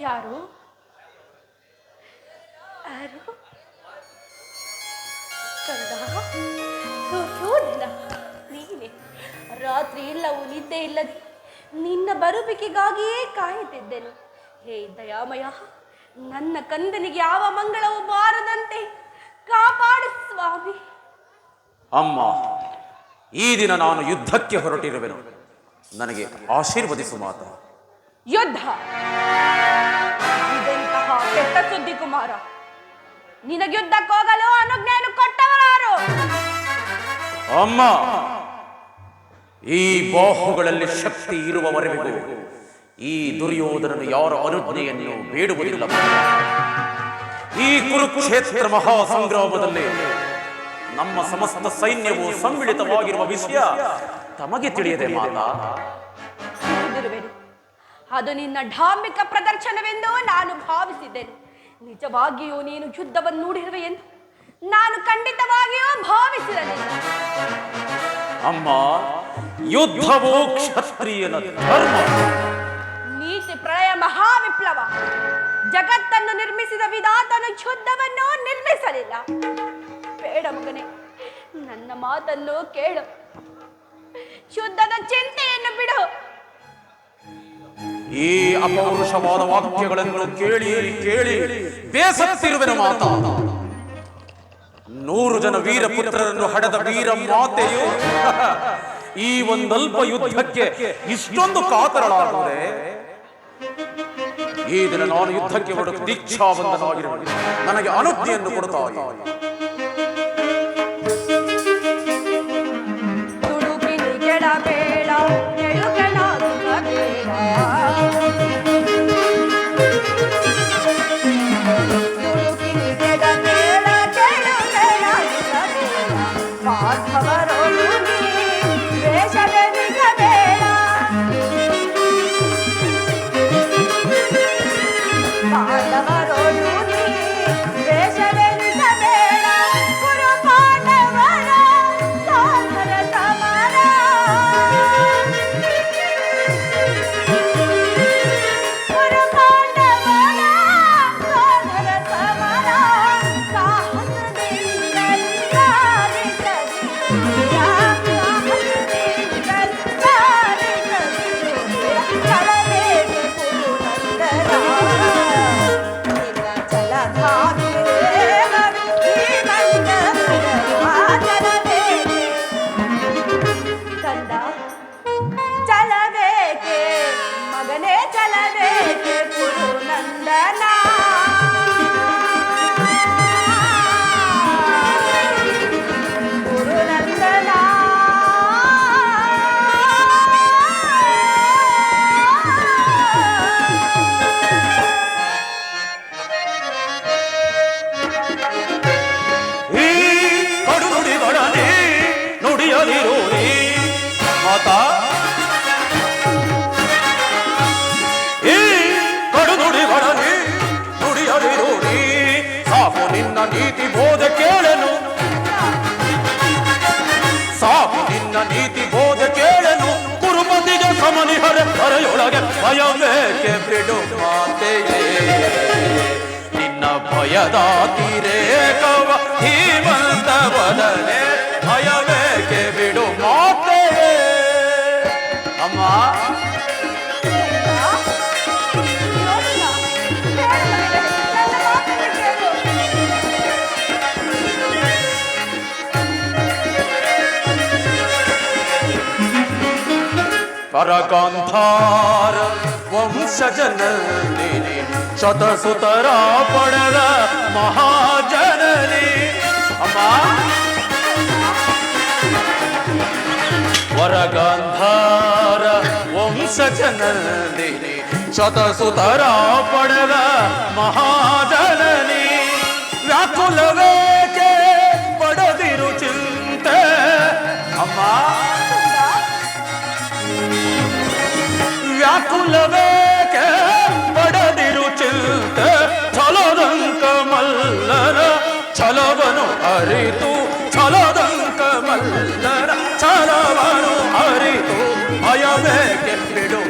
ಯಾರು? ಯಾರು? ಕಂದ ನೀನೆ. ರಾತ್ರಿ ಎಲ್ಲವೂ ನಿದ್ದೆ ಇಲ್ಲದೆ ನಿನ್ನ ಬರುವಿಕೆಗಾಗಿಯೇ ಕಾಯುತ್ತಿದ್ದೆನು. ಹೇ ದಯಾಮಯ ನನ್ನ ಕಂದನಿಗೆ ಯಾವ ಮಂಗಳವೂ ಬಾರದಂತೆ ಕಾಪಾಡು ಸ್ವಾಮಿ. ಅಮ್ಮ ಈ ದಿನ ನಾನು ಯುದ್ಧಕ್ಕೆ ಹೊರಟಿರುವೆನು. ನನಗೆ ಆಶೀರ್ವದಿಸು ಮಾತಾ. ಯುದ್ಧ. ಇದೆಂತಹ ಕೆಟ್ಟ ಸುದ್ದಿ ಕುಮಾರ. ನಿನಗೆ ಯುದ್ಧಕ್ಕೆ ಹೋಗಲು ಅನುಜ್ಞೆಯನ್ನು ಕೊಟ್ಟವರಾರು. ಅಮ್ಮ ಈ ಬಾಹುಗಳಲ್ಲಿ ಶಕ್ತಿ ಇರುವವರೆಗೂ ಈ ದುರ್ಯೋಧನನು ಯಾರ ಅನುಜ್ಞೆಯನ್ನು ಬೇಡುವುದಿಲ್ಲ. ಈ ಕುರುಕ್ಷೇತ್ರ ಮಹಾ ಸಂಗ್ರಾಮದಲ್ಲಿ ನಮ್ಮ ಸಮಸ್ತ ಸೈನ್ಯವು ಸಮ್ಮಿಳಿತವಾಗಿರುವ ವಿಷಯ ತಮಗೆ ತಿಳಿಯದೆ ಮಾತಾ? ಅದು ನಿನ್ನ ಢಾಂಬಿಕ ಪ್ರದರ್ಶನವೆಂದು ನಾನು ಭಾವಿಸಿದ್ದೇನೆ. ನಿಜವಾಗಿಯೂ ನೀನು ಯುದ್ಧವನ್ನು ನೋಡಿರುವೆ ಎಂದು ನಾನು ಖಂಡಿತವಾಗಿಯೂ ಭಾವಿಸಿರಲಿಲ್ಲ. ಅಮ್ಮ ಯುದ್ಧವು ಕ್ಷತ್ರಿಯನ ಧರ್ಮ. ನೀತಿ ಪ್ರಳಯ ಮಹಾವಿಪ್ಲವ. ಜಗತ್ತನ್ನು ನಿರ್ಮಿಸಿದ ವಿಧಾತನು ಯುದ್ಧವನ್ನು ನಿರ್ಮಿಸಲಿಲ್ಲ. ಬೇಡ ಮಗನೇ ನನ್ನ ಮಾತನ್ನು ಕೇಳು. ಶುದ್ಧದ ಚಿಂತೆಯನ್ನು ಬಿಡು. ಈ ಅಪೌರುಷವಾದ ವಾಕ್ಯಗಳನ್ನು ಕೇಳಿ ಕೇಳಿ ಬೇಸತ್ತಿರುವೆನು ಮಾತಾ. ನೂರು ಜನ ವೀರ ಪುತ್ರರನ್ನು ಹಡೆದ ವೀರ ಮಾತೆಯು ಈ ಒಂದಲ್ಪ ಯುದ್ಧಕ್ಕೆ ಇಷ್ಟೊಂದು ಕಾತರಳಾಗುವುದೇ ಈ ದಿನ ನಾನು ಯುದ್ಧಕ್ಕೆ ಹೊರಟು ದೀಕ್ಷಾಬಂಧನಾಗಿರುವೆ ನನಗೆ ಅನುಜ್ಞೆಯನ್ನು ಕೊಡುತ್ತಾ ಬಿಡು ಮಾತೆಯೇ ನಿನ್ನ ಭಯದ ತಿರೇಕವ ಹೀಮಂತ ಬದಲೆ ಭಯವೇಕೆ ಬಿಡು ಮಾತೆಯೇ ಅಮ್ಮ ಪರಕಾಂಧಾರ వంశజనని శతసుతరా పడద మహాజనని అమ్మా వరగాంధార వంశజనని శతసుతరా పడద మహాజనని వ్యాకులవే అమ్మా వ్యాకులవే ಛಲವನು ಅರಿತು ಛಲದಂಕ ಮಲ್ಲರ ಛಲವನು ಅರಿತು ಭಯವೇಕೆ ಬಿಡು